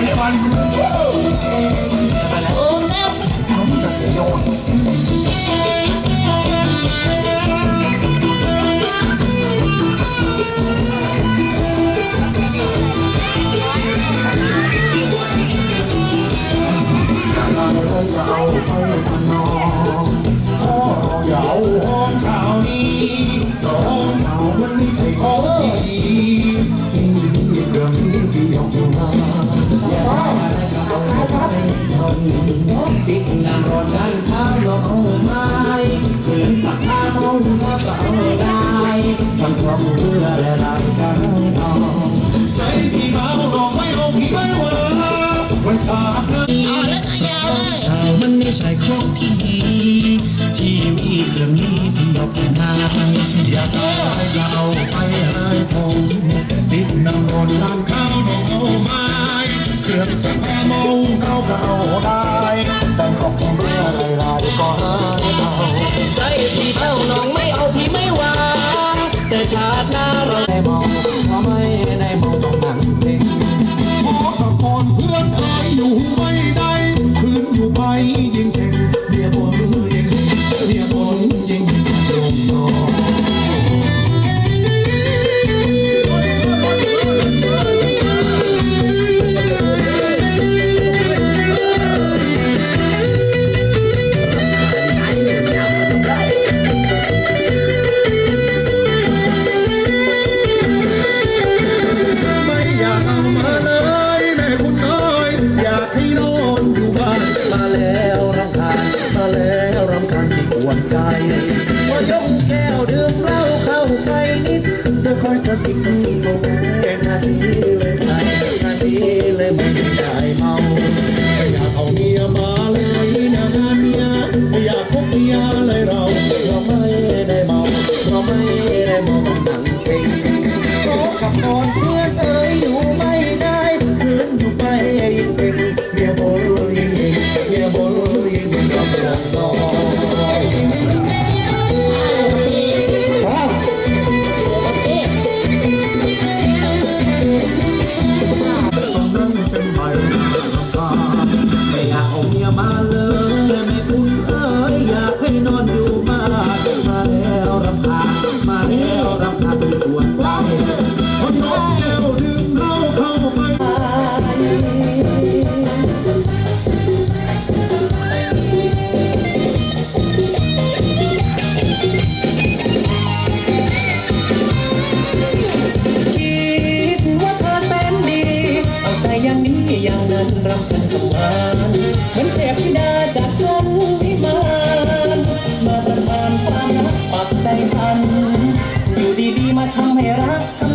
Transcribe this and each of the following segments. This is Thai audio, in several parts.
Woo! สังคมเพื่อและนกันองใจพี่มาลงไม่ลงพี่ไม่เวอร์วันสาเงิชาวมันไม่ใช่ของพี่ที่มีเรื่องนี้ที่ยกนายอย่าเอาอย่าเอาไปให้ผมติดน้ำร้นล้างข้าวน้องไม้เครื่องสังแอมงเข้าเก่าได้แต่ขอบคุณเมื่อไรไรก็หายเราใจพี่เมาน้องไม่เอาพี่ไม่ว่า แต่ชาติหน้าเราไม่มองเพราะไม่น่ ทำให้รัก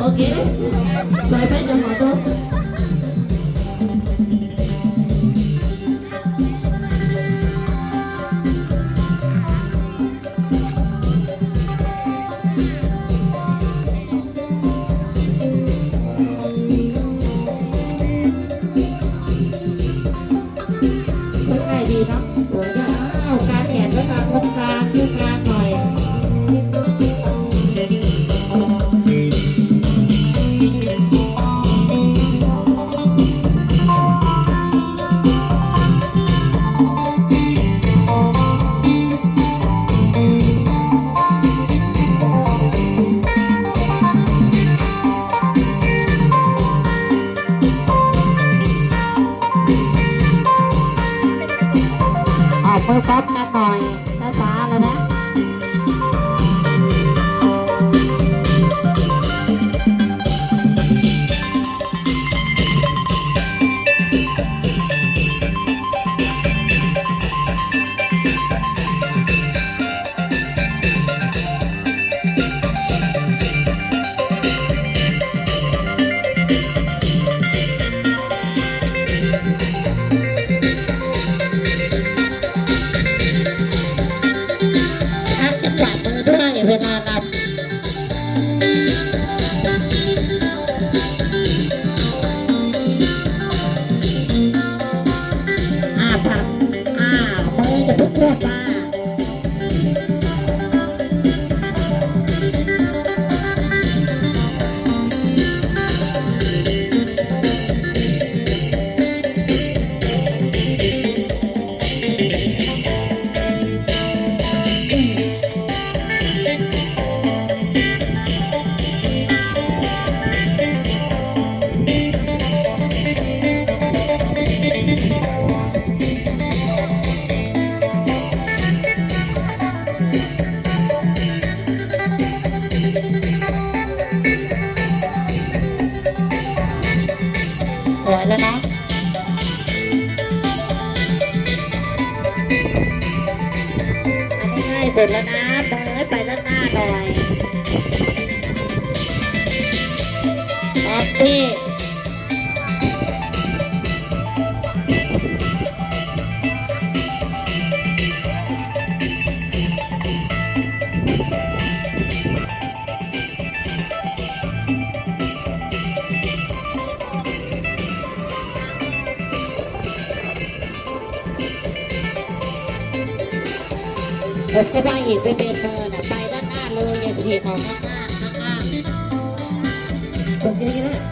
โอเคสวยไปเดี๋ยวขอตัว มือป๊อปแม่ต่อ ทำอ่ามือจะพุกเลือดมา เสร็จแล้วนะเบิร์ดไปด้านหน้าหน่อยแอบปี้ ก็ไปอีกไปเป็นเอร์นะไปด้านหน้าเลยอย่าเสียของข้างห้าข้างห้าตรงนี้นะ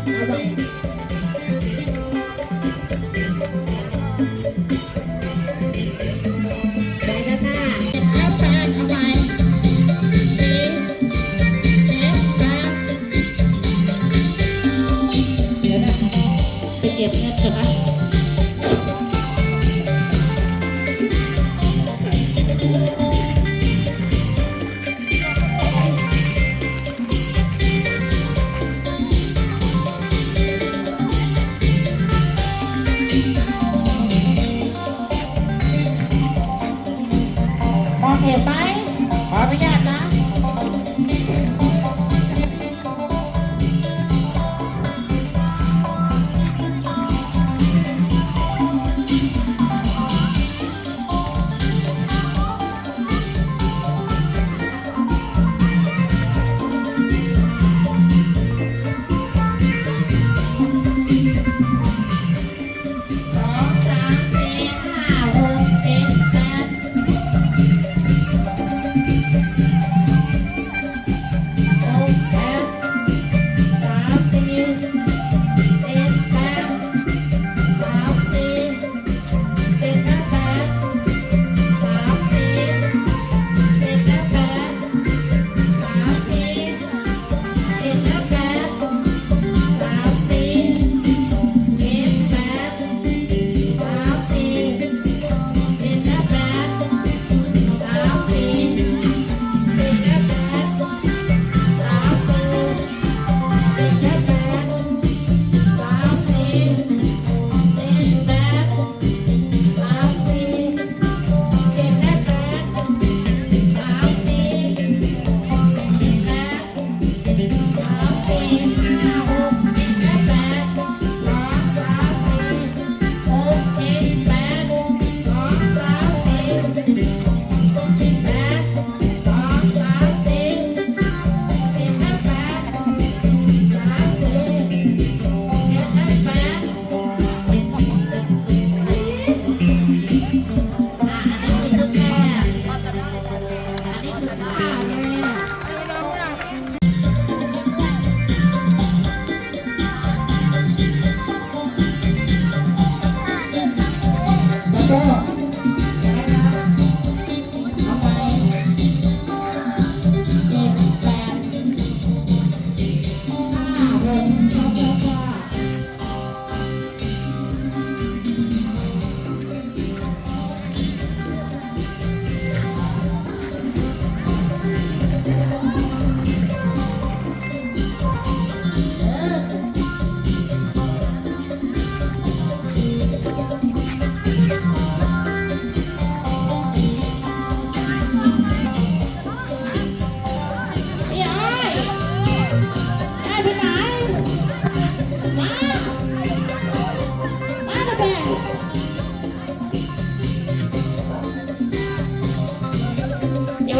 嗯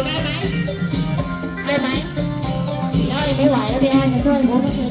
ได้ไหมได้ไหมได้ไม่ไหวแล้วพี่แอนจะช่วยผม